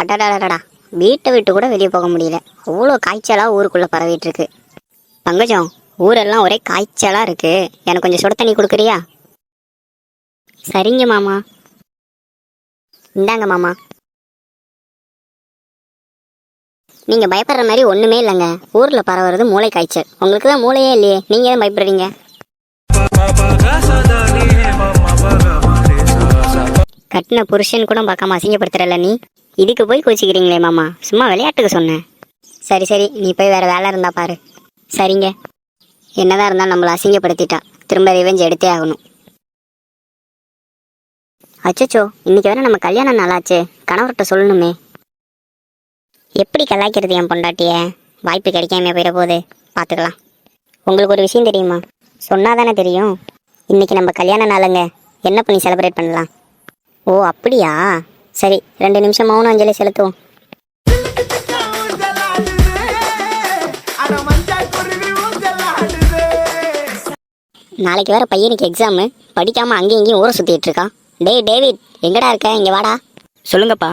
அடடாடா வீட்டை விட்டு கூட வெளியே போக முடியல. அவ்வளோ காய்ச்சலாக ஊருக்குள்ளே பரவிட்டு இருக்கு பங்கஜம் ஊரெல்லாம் ஒரே காய்ச்சலாக இருக்கு. எனக்கு கொஞ்சம் சுட தண்ணி கொடுக்குறியா? சரிங்க மாமா. இந்தாங்க மாமா. நீங்கள் பயப்படுற மாதிரி ஒன்றுமே இல்லைங்க. ஊரில் பரவுறது மூளை காய்ச்சல். உங்களுக்கு தான் மூளையே இல்லையே. நீங்கள் தான் பயப்படுறீங்க? கட்டின புருஷன் கூட பார்க்காம அசிங்கப்படுத்துறல நீ? இதுக்கு போய் கோச்சிக்கிறீங்களே மாமா. சும்மா விளையாட்டுக்கு சொன்னேன். சரி சரி நீ போய் வேற வேலை இருந்தா பாரு. சரிங்க. என்னதான் இருந்தாலும் நம்மளை அசிங்கப்படுத்திட்டா. திரும்ப ரிவெஞ்ச் எடுத்தே ஆகணும். அச்சச்சோ இன்னைக்கு வேற நம்ம கல்யாணம் நாளாச்சு. கணவர்கிட்ட சொல்லணுமே. எப்படி கலாய்க்கிறது என் பொண்டாட்டிய? வாய்ப்பு கிடைக்காம போயிட போகுது. பார்த்துக்கலாம் உங்களுக்கு ஒரு விஷயம் தெரியுமா? சொன்னாதானே தெரியும். இன்னைக்கு நம்ம கல்யாண நாளுங்க. என்ன பண்ணி செலிப்ரேட் பண்ணலாம்? ஓ அப்படியா? சரி ரெண்டு நிமிஷம் மௌன அஞ்சலி செலுத்துவோம். நாளைக்கு வேற பையனுக்கு எக்ஸாமு படிக்காம அங்கேயும் இங்கேயும் ஊரை சுத்திட்டு இருக்கான். டேய் டேவிட் எங்கடா இருக்க? இங்க வாடா. சொல்லுங்கப்பா.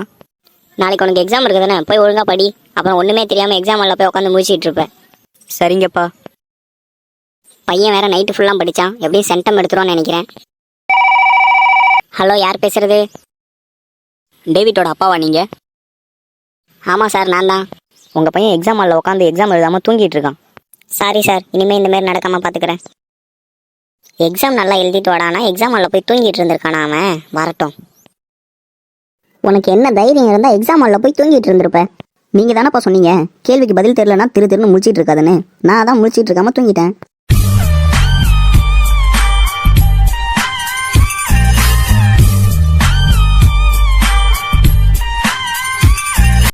நாளைக்கு உனக்கு எக்ஸாம் இருக்குதானே போய் ஒழுங்கா படி. அப்புறம் ஒண்ணுமே தெரியாம எக்ஸாம் ஹாலில் போய் உட்காந்து முடிச்சிட்டு இருப்பேன் சரிங்கப்பா. பையன் வேற நைட்டு ஃபுல்லாக படிச்சான். எப்படியும் சென்டம் எடுத்துருவான்னு நினைக்கிறேன். ஹலோ யார் பேசுறது? டேவிட்டோட அப்பாவா நீங்க? ஆமாம் சார் நான் தான். உங்க பையன் எக்ஸாம் ஹாலில் உட்காந்து எக்ஸாம் எழுதாம தூங்கிட்டு இருக்கான். சாரி சார் இனிமேல் இந்த மாதிரி நடக்காம பார்த்துக்கிறேன் எக்ஸாம் நல்லா எழுதிட்டு வாடானா எக்ஸாம் ஹாலில் போய் தூங்கிட்டு இருந்திருக்கானா அவன்? வரட்டும். உனக்கு என்ன தைரியம் இருந்தால் எக்ஸாம் ஹாலில் போய் தூங்கிட்டு இருந்திருப்ப. நீங்க தானப்பா சொன்னீங்க. கேள்விக்கு பதில் தெரியலனா திரு திருன்னு முழிச்சிட்டு இருக்காதுன்னு. நான் தான் முழிச்சிட்டு இருக்காம தூங்கிட்டேன்.